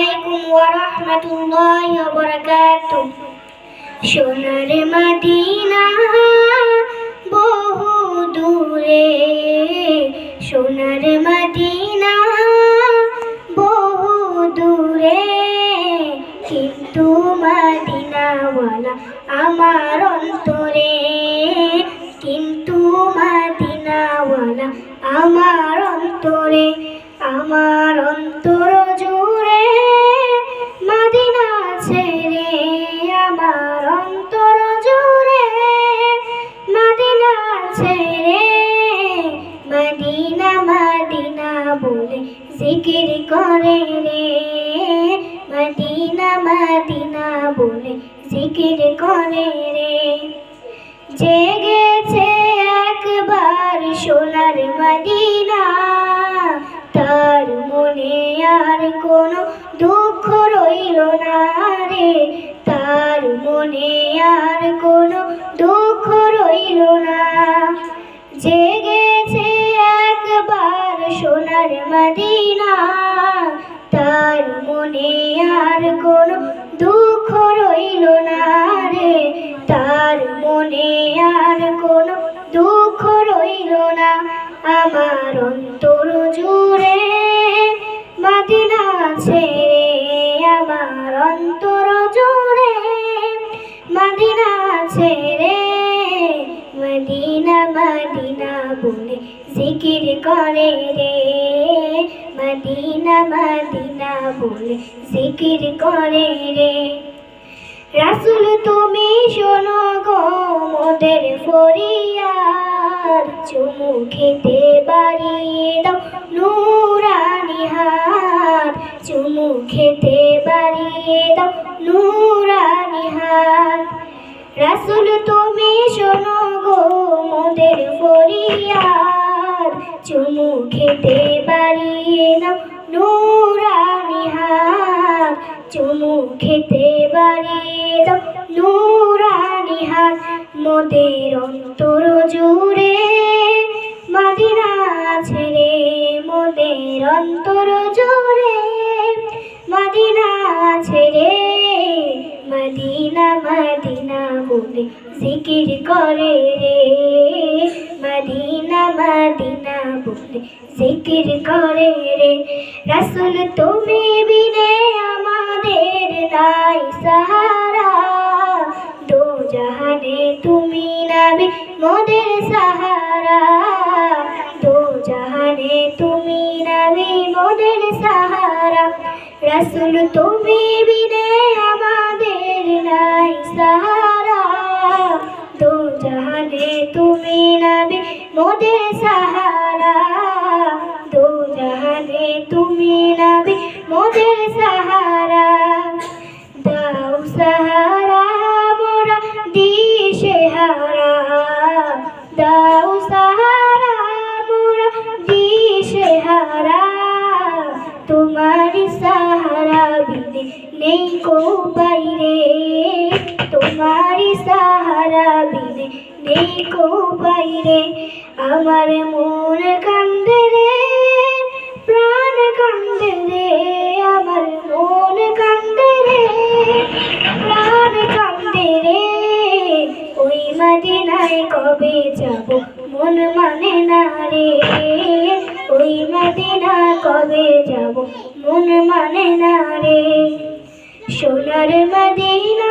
আলাইকুম ওয়া রাহমাতুল্লাহি ওয়া বারাকাতুহু। সোনার মদিনা বহু দূরে, সোনার মদিনা বহু দূরে, কিন্তু মদিনাওয়ালা আমার অন্তরে, কিন্তু মদিনাওয়ালা আমার অন্তরে, আমার অন্তর জুড়ে বলে জিকির করে রে। মদিনা মদিনা বলে জিকির করে রে। জেগেছে একবার সোনার মদিনা, তার মনে আর কোনো দুঃখ রইল না রে। তার মনে আর কোনো দুঃখ সোনার মদিনা, তার মনে আর কোনো দুঃখ রইল না রে। তার মনে আর কোনো দুঃখ রইল না। আমার অন্তর জুড়ে মদিনা ছেড়ে আমার অন্তর জুড়ে জিকির করে রে। মদিনা মদিনা বলে জিকির করে রে। রাসুল, তুমি শোনো গো মোদের ফরিয়াদ। চুমু খেতে বাড়িয়ে দাও নুরানি হাত। চুমু খেতে বাড়িয়ে দাও নুরানি হাত। রাসুল, তুমি শোনো গো মোদের ফরিয়াদ। চুমু খেতে বাড়িয়ে দাও নুরানি হাত চুমু খেতে বাড়িয়ে দাও নুরানি হাত মোদের অন্তর জুড়ে, মদিনা ছেড়ে মোদের অন্তর জুড়ে। মদিনা ছেড়ে মদিনা মদিনা বলে জিকির করে রে। মদিনা বলে জিকির করে রে। রাসুল, তুমি বিনে আমাদের নাই সাহারা। দো জাহানে তুমি নাবি মোদের সাহারা। দো জাহানে তুমি নাবি মোদের সাহারা। রাসুল, তুমি বিনে আমাদের নাই সাহারা। দো জাহানে তুমি নাবি মোদের সাহারা দু তুমি নাবি মোদের সাহারা। কো বাইরে আমার মন কান্দে রে, প্রাণ কান্দে রে, আমার মন কান্দে রে, প্রাণ কান্দে রে। ওই মদিনায় কবে যাব মন মানে না রে? ওই মদিনা কবে যাব মন মানে না রে? সোনার মদিনা